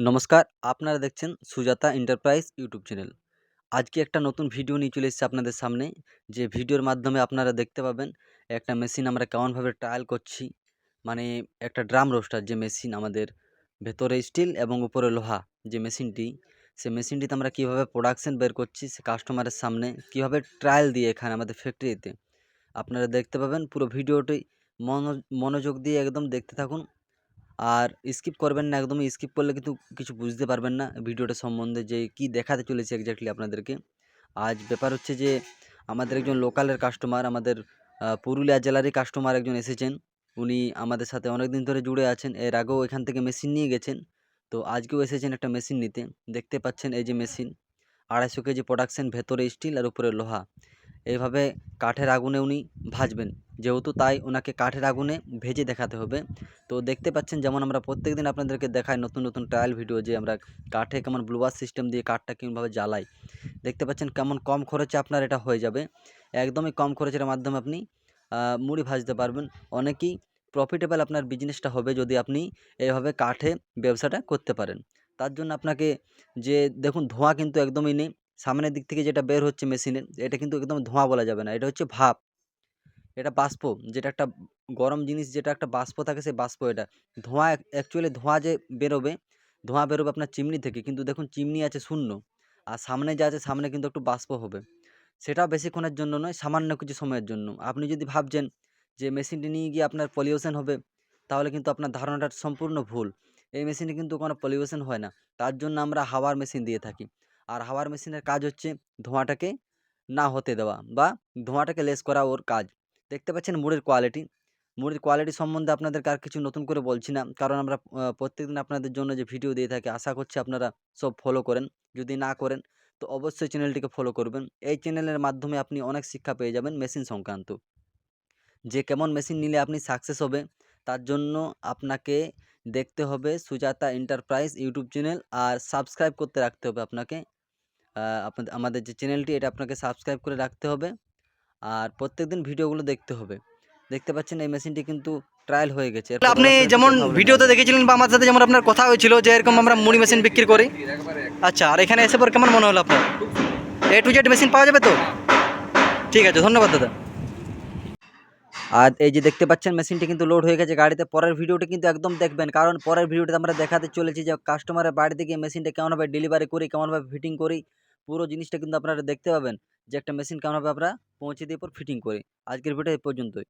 নমস্কার, আপনারা দেখছেন সুজাতা এন্টারপ্রাইজ ইউটিউব চ্যানেল। আজকে একটা নতুন ভিডিও নিয়ে চলে এসেছি আপনাদের সামনে। যে ভিডিওর মাধ্যমে আপনারা দেখতে পাবেন, একটা মেশিন আমরা কেমনভাবে ট্রায়াল করছি। মানে একটা ড্রাম রোস্টার যে মেশিন আমাদের ভেতরে স্টিল এবং উপরে লোহা, যে মেশিনটি। সে মেশিনটিতে আমরা কীভাবে প্রোডাকশন বের করছি, সে কাস্টমারের সামনে কীভাবে ট্রায়াল দিয়ে এখানে আমাদের ফ্যাক্টরিতে আপনারা দেখতে পাবেন পুরো ভিডিওটি। মনো- মনোযোগ দিয়ে একদম দেখতে থাকুন। আর স্কিপ করবেন না, একদমই স্কিপ করলে কিন্তু কিছু বুঝতে পারবেন না ভিডিওটা সম্বন্ধে যে কি দেখাতে চলেছে এক্স্যাক্টলি আপনাদেরকে। আজ ব্যাপার হচ্ছে যে, আমাদের একজন লোকালের কাস্টমার আমাদের পুরুলিয়া জেলারই কাস্টমার একজন এসেছেন। উনি আমাদের সাথে অনেক দিন ধরে জুড়ে আছেন, এর আগেও এখান থেকে মেশিন নিয়ে গেছেন। তো আজকেও এসেছেন একটা মেশিন নিতে। দেখতে পাচ্ছেন এই যে মেশিন আড়াইশো কেজি প্রোডাকশন ভেতরে স্টিল আর উপরে লোহা। এইভাবে কাঠের আগুনে উনি ভাজবেন। যেহেতু তাই ওনাকে কাঠের আগুনে ভেজে দেখাতে হবে। তো দেখতে পাচ্ছেন যেমন আমরা প্রত্যেক দিন আপনাদেরকে দেখাই নতুন নতুন ট্রায়াল ভিডিও যে আমরা কাঠে কেমন ব্লুয়ার সিস্টেম দিয়ে কাঠটা কীভাবে জ্বালাই। দেখতে পাচ্ছেন কেমন কম খরচে আপনার এটা হয়ে যাবে। একদমই কম খরচের মাধ্যমে আপনি মুড়ি ভাজতে পারবেন। অনেকই প্রফিটেবল আপনার বিজনেসটা হবে যদি আপনি এভাবে কাঠে ব্যবসাটা করতে পারেন। তার জন্য আপনাকে যে, দেখুন ধোঁয়া কিন্তু একদমই নেই। সামনের দিক থেকে যেটা বের হচ্ছে মেশিনের এটা কিন্তু একদম ধোঁয়া বলা যাবে না। এটা হচ্ছে ভাপ। এটা বাষ্প, যেটা একটা গরম জিনিস, যেটা একটা বাষ্প থাকে সেই বাষ্প এটা। ধোঁয়া অ্যাকচুয়ালি ধোঁয়া যে বেরোবে, ধোঁয়া বেরোবে আপনার চিমনি থেকে, কিন্তু দেখুন চিমনি আছে শূন্য। আর সামনে যা আছে, সামনে কিন্তু একটু বাষ্প হবে। সেটাও বেশিক্ষণের জন্য নয়, সামান্য কিছু সময়ের জন্য। আপনি যদি ভাবছেন যে মেশিনটি নিয়ে গিয়ে আপনার পলিউশন হবে, তাহলে কিন্তু আপনার ধারণাটা সম্পূর্ণ ভুল। এই মেশিনে কিন্তু কোনো পলিউশন হয় না। তার জন্য আমরা হাওয়ার মেশিন দিয়ে থাকি। আর হাওয়ার মেশিনের কাজ হচ্ছে ধোঁয়াটাকে না হতে দেওয়া বা ধোঁয়াটাকে লেস করা ওর কাজ। দেখতে পাচ্ছেন মুড়ির কোয়ালিটি মুড়ির কোয়ালিটি সম্বন্ধে আপনাদেরকে আর কিছু নতুন করে বলছি না। কারণ আমরা প্রত্যেকদিন আপনাদের জন্য যে ভিডিও দিয়ে থাকি, আশা করছি আপনারা সব ফলো করেন। যদি না করেন, তো অবশ্যই চ্যানেলটিকে ফলো করবেন। এই চ্যানেলের মাধ্যমে আপনি অনেক শিক্ষা পেয়ে যাবেন মেশিন সংক্রান্ত। যে কেমন মেশিন নিলে আপনি সাকসেস হবে, তার জন্য আপনাকে দেখতে হবে সুজাতা এন্টারপ্রাইজ ইউটিউব চ্যানেল আর সাবস্ক্রাইব করতে রাখতে হবে আপনাকে। আপনাদের আমাদের যে চ্যানেলটি এটা আপনাকে সাবস্ক্রাইব করে রাখতে হবে। আর প্রত্যেকদিন ভিডিওগুলো দেখতে হবে। দেখতে পাচ্ছেন এই মেশিনটি কিন্তু ট্রায়াল হয়ে গেছে। আপনি যেমন। ভিডিওতে দেখেছিলেন বা আমার সাথে যেমন আপনার কথা হয়েছিল যে এরকম আমরা মুড়ি মেশিন বিক্রি করি। আচ্ছা আর এখানে এসে পর কেমন মনে হলো আপনার? এ টু জেড মেশিন পাওয়া যাবে তো? ঠিক আছে ধন্যবাদ দাদা। আর এই যে দেখতে পাচ্ছেন মেশিনটি কিন্তু লোড হয়ে গেছে গাড়িতে। পরের ভিডিওটি কিন্তু একদম দেখবেন কারণ পরের ভিডিওতে আমরা দেখাতে চলেছি যে কাস্টমারের বাড়িতে গিয়ে মেশিনটা কেমনভাবে ডেলিভারি করি কেমনভাবে ফিটিং করি। পুরো জিনিসটা কিন্তু আপনারা দেখতে পাবেন যে একটা মেশিন কেমনভাবে আমরা পৌঁছে দিয়ে পর ফিটিং করি। আজকের ভিডিও এই পর্যন্তই।